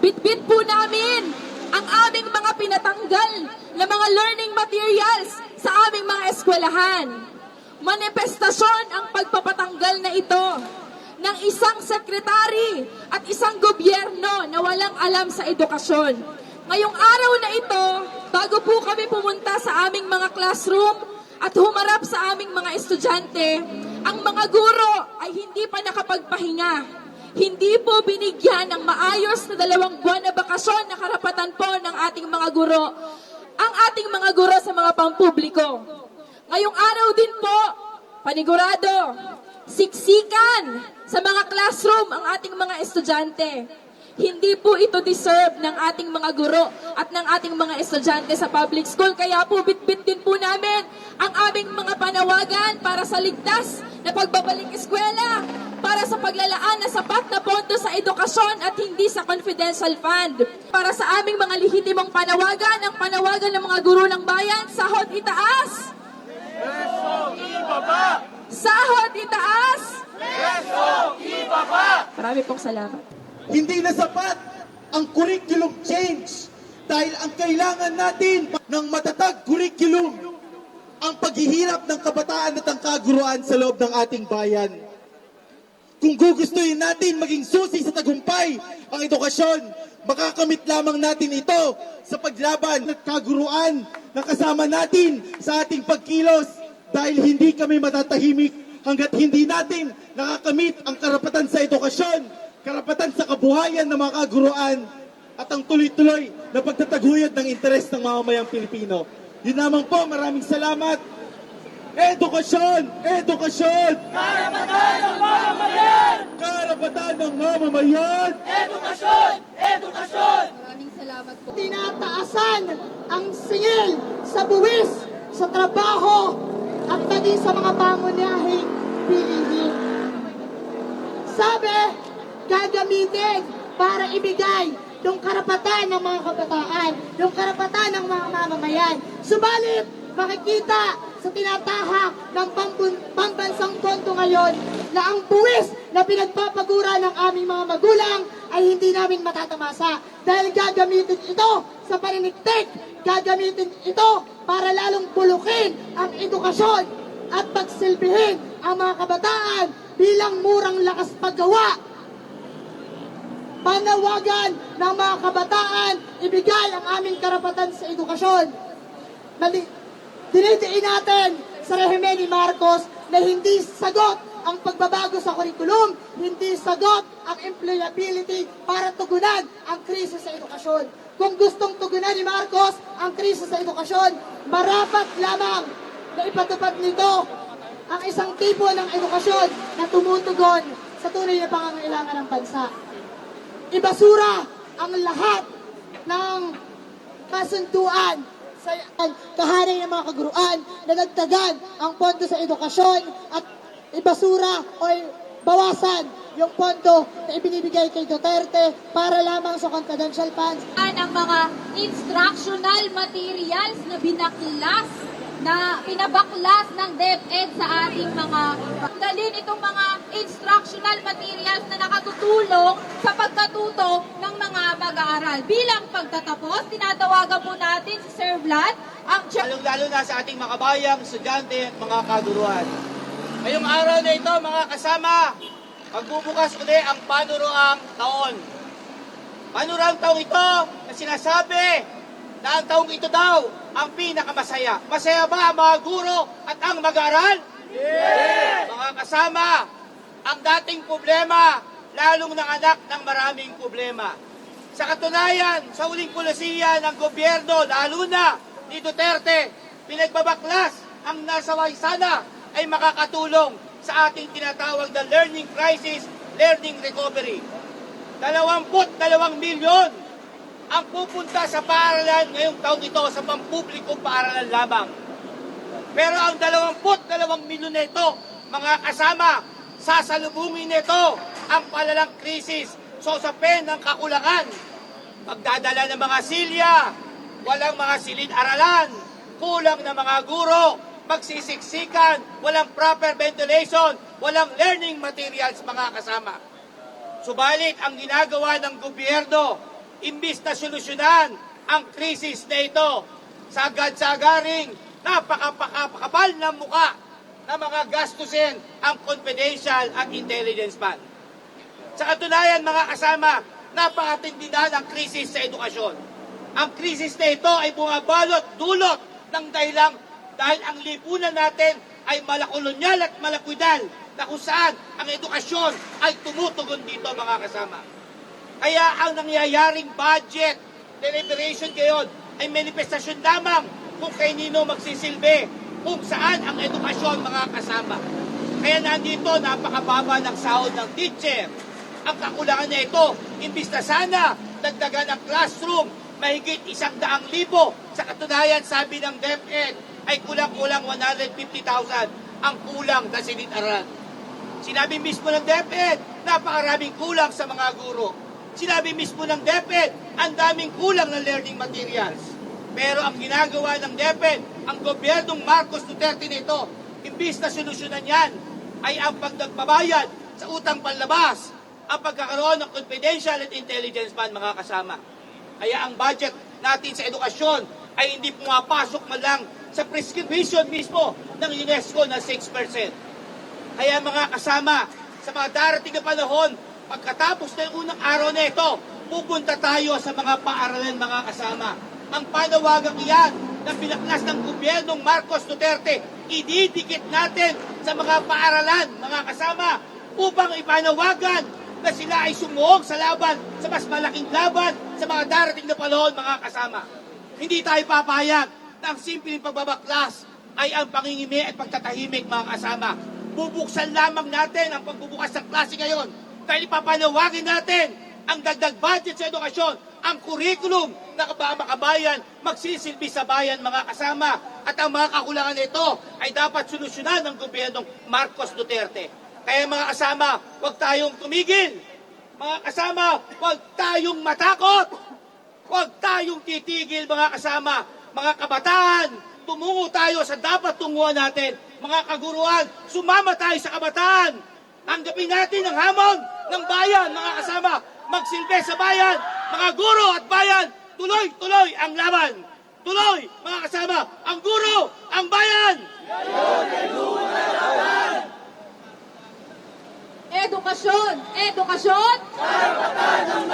Bitbit po namin ang aming mga pinatanggal na mga learning materials sa aming mga eskwelahan. Manifestasyon ang pagpapatanggal na ito ng isang sekretary at isang gobyerno na walang alam sa edukasyon. Ngayong araw na ito, bago po kami pumunta sa aming mga classroom at humarap sa aming mga estudyante, ang mga guro ay hindi pa nakapagpahinga. Hindi po binigyan ng maayos na dalawang buwan na bakasyon na karapatan po ng ating mga guro, ang ating mga guro sa mga pampubliko. Ngayong araw din po, panigurado, siksikan sa mga classroom ang ating mga estudyante. Hindi po ito deserve ng ating mga guro at ng ating mga estudyante sa public school. Kaya po bitbit din po namin ang aming mga panawagan para sa ligtas na pagbabalik eskwela, para sa paglalaan na sapat na pondo sa edukasyon at hindi sa confidential fund. Para sa aming mga lehitimong panawagan, ang panawagan ng mga guro ng bayan, sahod itaas! Sahod itaas! Marami pong salamat. Hindi na sapat ang curriculum change dahil ang kailangan natin ng matatag curriculum ang paghihirap ng kabataan at ang kaguruan sa loob ng ating bayan. Kung gugustuhin natin maging susi sa tagumpay ang edukasyon, makakamit lamang natin ito sa paglaban at kaguruan na kasama natin sa ating pagkilos dahil hindi kami matatahimik hanggat hindi natin nakakamit ang karapatan sa edukasyon, karapatan sa kabuhayan ng mga kaguruan at ang tuloy-tuloy na pagtataguyod ng interes ng mamamayang Pilipino. Yun lamang po, maraming salamat. Edukasyon! Edukasyon! Karapatan ng mamamayan! Karapatan ng mamamayan! Edukasyon! Edukasyon! Maraming salamat po. tinataasan ang singil sa buwis, sa trabaho, at maging sa mga pangunahing pilihin. Sabi, gagamitin para ibigay yung karapatan ng mga kabataan, yung karapatan ng mga mamamayan. Subalit, makikita sa tinatahak ng pambansang konto ngayon na ang buwis na pinagpapagura ng aming mga magulang ay hindi namin matatamasa dahil gagamitin ito sa paniniktik, gagamitin ito para lalong bulukin ang edukasyon at pagsilbihin ang mga kabataan bilang murang lakas paggawa panawagan ng mga kabataan, ibigay ang aming karapatan sa edukasyon. Nali- Dinidiin natin sa rehimen ni Marcos na hindi sagot ang pagbabago sa kurikulum, hindi sagot ang employability para tugunan ang krisis sa edukasyon. Kung gustong tugunan ni Marcos ang krisis sa edukasyon, marapat lamang na ipatupad nito ang isang tipo ng edukasyon na tumutugon sa tunay na pangangailangan ng bansa ibasura ang lahat ng kasunduan sa kahanay ng mga kaguruan na nagtagan ang pondo sa edukasyon at ibasura o bawasan yung pondo na ibinibigay kay Duterte para lamang sa confidential funds. Ang mga instructional materials na binaklas na pinabaklas ng DepEd sa ating mga dalhin itong mga instructional materials na nakatutulong sa pagkatuto ng mga mag-aaral. Bilang pagtatapos, tinatawagan po natin si Sir Vlad, ang chair lalong-lalo na sa ating mga bayang, estudyante at mga kaguruan. Ngayong araw na ito, mga kasama, magbubukas uli ang panuroang taon. Panuroang taong ito na sinasabi na ang taong ito daw ang pinakamasaya. Masaya ba ang mga guro at ang mag-aaral? Mga kasama, ang dating problema, lalong nanganak ng maraming problema. Sa katunayan, sa uling pulisiya ng gobyerno, lalo na ni Duterte, pinagbabaklas ang nasaway sana ay makakatulong sa ating tinatawag na learning crisis, learning recovery. 22 milyon ang pupunta sa paaralan ngayong taon ito sa pampublikong paaralan lamang. Pero ang 22 milyon nito, mga kasama, sasalubungin nito ang palalang krisis sa usapin ng kakulangan. Magdadala ng mga silya, walang mga silid-aralan, kulang na mga guro, pagsisiksikan, walang proper ventilation, walang learning materials mga kasama. Subalit ang ginagawa ng gobyerno imbis na solusyonan ang krisis na ito, sagad-sagaring napakapakapal ng muka na mga gastusin ang confidential at intelligence fund. Sa katunayan, mga kasama, napakatindi na ng krisis sa edukasyon. Ang krisis na ito ay bumabalot dulot ng dahilang dahil ang lipunan natin ay malakolonyal at malakwidal na kung saan ang edukasyon ay tumutugon dito mga kasama. Kaya ang nangyayaring budget deliberation ngayon ay manifestasyon lamang kung kay magsisilbi kung saan ang edukasyon mga kasama. Kaya nandito napakababa ng sahod ng teacher. Ang kakulangan na ito, imbis na sana dagdagan ang classroom, mahigit isang daang libo. Sa katunayan, sabi ng DepEd, ay kulang-kulang 150,000 ang kulang na sinitaran. Sinabi mismo ng DepEd, napakaraming kulang sa mga guro. Sinabi mismo ng DepEd, ang daming kulang ng learning materials. Pero ang ginagawa ng DepEd, ang gobyernong Marcos Duterte nito, imbis na solusyonan yan, ay ang pagdagbabayad sa utang panlabas, ang pagkakaroon ng confidential at intelligence fund mga kasama. Kaya ang budget natin sa edukasyon ay hindi pumapasok man lang sa prescription mismo ng UNESCO na 6%. Kaya mga kasama, sa mga darating na panahon, pagkatapos yung unang araw na ito, pupunta tayo sa mga paaralan mga kasama. Ang panawagang iyan na pinaklas ng gobyernong Marcos Duterte, ididikit natin sa mga paaralan mga kasama upang ipanawagan na sila ay sumuog sa laban, sa mas malaking laban sa mga darating na panahon mga kasama. Hindi tayo papayag na ang simpleng pagbabaklas ay ang pangingimi at pagtatahimik mga kasama. Bubuksan lamang natin ang pagbubukas ng klase ngayon dahil ipapanawagin natin ang dagdag budget sa edukasyon, ang kurikulum na kaba- makabayan, magsisilbi sa bayan mga kasama. At ang mga kakulangan nito ay dapat solusyonan ng gobyernong Marcos Duterte. Kaya mga kasama, huwag tayong tumigil. Mga kasama, huwag tayong matakot. Huwag tayong titigil mga kasama, mga kabataan. Tumungo tayo sa dapat tunguhan natin. Mga kaguruan, sumama tayo sa kabataan. Tanggapin natin ang hamon ng bayan, mga kasama. Magsilbi sa bayan, mga guro at bayan. Tuloy-tuloy ang laban. Tuloy, mga kasama, ang guro, ang bayan. Edukasyon! Edukasyon! Karapatan ng!